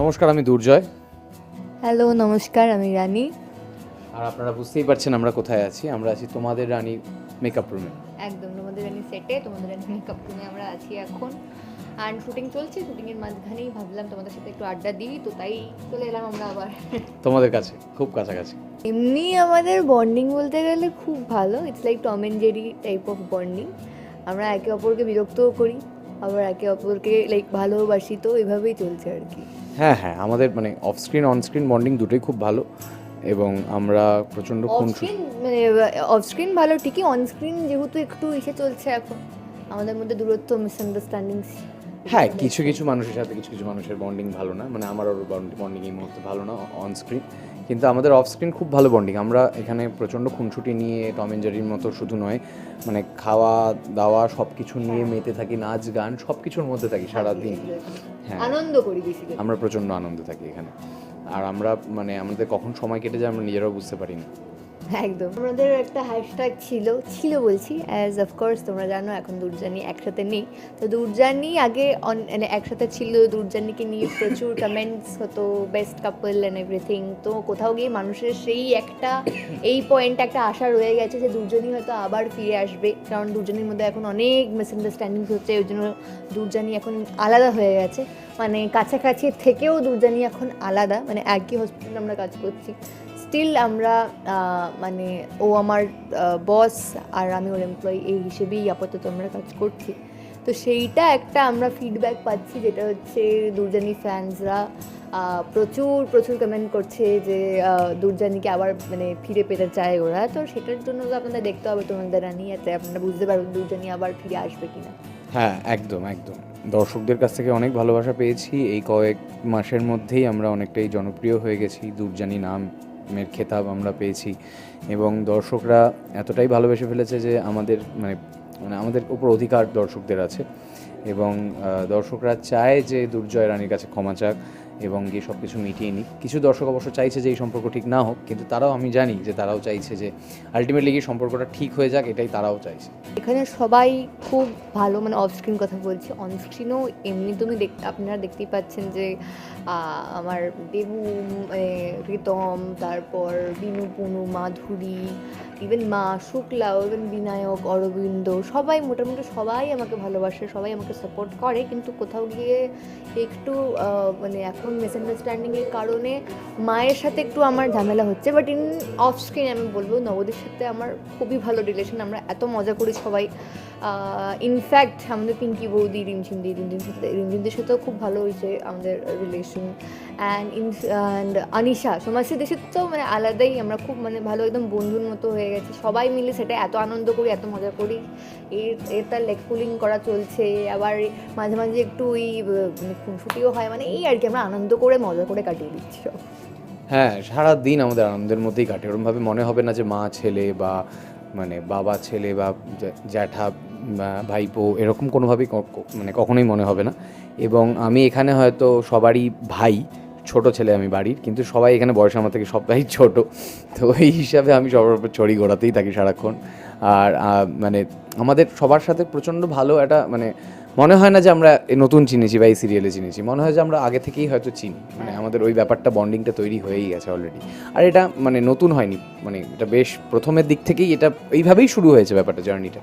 নমস্কার আমি দুর্জয়। হ্যালো নমস্কার আমি রানী। আর আপনারা বুঝতেই পারছেন আমরা কোথায় আছি। আমরা আছি তোমাদের রানী মেকআপ রুমে একদম তোমাদের রানী সেটে তোমাদের রানী মেকআপ রুমে আমরা আছি এখন। অ্যান্ড শুটিং চলছে শুটিংয়ের মাঝখানেই ভাবলাম তোমাদের সাথে একটু আড্ডা দিই তো তাই চলে এলাম আমরা আবার। তোমাদের কাছে খুব কাছাকাছি। এমনি আমাদের বন্ডিং বলতে গেলে খুব ভালো। It's like Tom and Jerry type of bonding আমরা একে অপরকে বিরক্তও করি আবার একে অপরকে লাইক ভালোবাসি তো এভাবেই চলছে আর কি। হ্যাঁ হ্যাঁ আমাদের মানে off screen on screen bonding দুটোই খুব ভালো এবং আমরা প্রচণ্ড স্ক্রিন মানে অফ স্ক্রিন ভালো ঠিকই অন স্ক্রিন যেহেতু একটু ইসে চলছে এখন। আমাদের মধ্যে দূরত্ব মিসআন্ডারস্ট্যান্ডিং হ্যাঁ কিছু কিছু মানুষের সাথে কিছু কিছু মানুষের বন্ডিং ভালো না। মানে আমার ওর বন্ডিং এই মুহূর্তে ভালো না অন স্ক্রিন কিন্তু আমাদের অফ স্ক্রিন খুব ভালো বন্ডিং আমরা এখানে প্রচণ্ড খুনছুটি নিয়ে টম জেরির মতো শুধু নয় মানে খাওয়া দাওয়া সব কিছু নিয়ে মেতে থাকি নাচ গান সব কিছুর মধ্যে থাকি সারাদিন। হ্যাঁ। আনন্দ করি আমরা প্রচণ্ড আনন্দ থাকি এখানে। আর আমরা মানে আমাদের কখন সময় কেটে যায় আমরা নিজেরাও বুঝতে পারি না। একদম। আমাদের একটা হ্যাশট্যাগ ছিল ছিল বলছি অ্যাজ অফকোর্স তোমরা জানো এখন দুর্জানি একসাথে নেই। তো দুর্জানি আগে মানে একসাথে ছিল দুর্জানিকে নিয়ে প্রচুর কমেন্টস হতো বেস্ট কাপল অ্যান্ড এভরিথিং তো কোথাও গিয়ে মানুষের সেই একটা, এই পয়েন্ট একটা আশা রয়ে গেছে যে দুর্জনই হয়তো আবার ফিরে আসবে। কারণ দুর্জনের মধ্যে এখন অনেক মিসআন্ডারস্ট্যান্ডিং হচ্ছে, ওই জন্য দুর্জানি এখন আলাদা হয়ে গেছে। মানে কাছাকাছি থেকেও দুর্জানি এখন আলাদা। মানে একই হসপিটালে আমরা কাজ করছি। স্টিল আমরা মানে ও আমার বস আর আমি ওর এমপ্লয়ি এই হিসেবেই আপাতত আমরা কাজ করছি। তো সেইটা একটা আমরা ফিডব্যাক পাচ্ছি যেটা হচ্ছে দুর্জানি ফ্যান্সরা প্রচুর প্রচুর কমেন্ট করছে যে দুর্জানিকে আবার মানে ফিরে পেতে চায় ওরা। তো সেটার জন্য তো আপনাদের দেখতে হবে, তোমাদের রানি এতে আপনারা বুঝতে পারবেন দুর্জানি আবার ফিরে আসবে কিনা। হ্যাঁ একদম একদম। দর্শকদের কাছ থেকে অনেক ভালোবাসা পেয়েছি। এই কয়েক মাসের মধ্যেই আমরা অনেকটাই জনপ্রিয় হয়ে গেছি দূরজানি নামের খেতাব আমরা পেয়েছি। এবং দর্শকরা এতটাই ভালোবেসে ফেলেছে যে আমাদের মানে মানে আমাদের উপর অধিকার দর্শকদের আছে। এবং দর্শকরা চায় যে দুর্জয় রানীর কাছে ক্ষমা চাক। এবং গিয়ে সব কিছু মিটিয়ে নিক। কিছু দর্শক অবশ্য চাইছে যে এই সম্পর্ক ঠিক না হোক কিন্তু তারাও আমি জানি যে তারাও চাইছে যে আলটিমেটলি গিয়ে সম্পর্কটা ঠিক হয়ে যাক এটাই তারাও চাইছে। এখানে সবাই খুব ভালো মানে অফ স্ক্রিন কথা বলছি। অন স্ক্রিনও এমনি তুমি দেখ আপনারা দেখতেই পাচ্ছেন যে আমার দেবু এ, রিতম তারপর বিনু পুনু মাধুরী ইভেন মা, শুক্লা ইভেন বিনায়ক, অরবিন্দ, সবাই মোটামুটি সবাই আমাকে ভালোবাসে, সবাই আমাকে সাপোর্ট করে। কিন্তু কোথাও গিয়ে একটু মানে এখন মিসআন্ডারস্ট্যান্ডিংয়ের কারণে মায়ের সাথে একটু আমার ঝামেলা হচ্ছে। বাট ইন অফ স্ক্রিন আমি বলব, নবদের সাথে আমার খুবই ভালো রিলেশন আমরা এত মজা করি সবাই। ইনফ্যাক্ট আমাদের পিঙ্কি বৌদি, রিমঝিম দি, রিমঝিম সাথে রিমঝিমদের সাথেও খুব ভালো হয়েছে আমাদের relation and in and Anisha সমাজসেদের সাথে তো মানে আলাদাই, আমরা খুব মানে ভালো একদম বন্ধুর মতো হয়ে গেছে। সবাই মিলে সেটা এত আনন্দ করি, এত মজা করি। এর এর তার লেগ পুলিং করা চলছে। আবার মাঝে মাঝে একটু ওই মানে খুনসুটিও হয়। মানে এই আর কি, আমরা আনন্দ করে, মজা করে কাটিয়ে দিচ্ছি সব। হ্যাঁ সারা দিন আমাদের আনন্দের মধ্যেই কাটে। ওরমভাবে মনে হবে না যে মা ছেলে বা মানে বাবা ছেলে বা জ্যাঠা ভাইপো এরকম কোনোভাবেই মানে কখনোই মনে হবে না। এবং আমি এখানে হয়তো সবারই ভাই ছোট ছেলে আমি বাড়ির কিন্তু সবাই এখানে বয়স আমার থেকে সবাই ছোট। তো এই হিসাবে আমি সবার উপর চড়ি ঘোরাতেই থাকি সারাক্ষণ। আর মানে আমাদের সবার সাথে প্রচণ্ড ভালো একটা মানে মনে হয় না যে আমরা নতুন চিনেছি বা এই সিরিয়ালে চিনেছি। মনে হয় যে আমরা আগে থেকেই হয়তো চিনি। মানে আমাদের ওই ব্যাপারটা বন্ডিংটা তৈরি হয়েই গেছে অলরেডি আর এটা মানে নতুন হয়নি। মানে এটা বেশ প্রথমের দিক থেকেই এটা এইভাবেই শুরু হয়েছে ব্যাপারটা জার্নিটা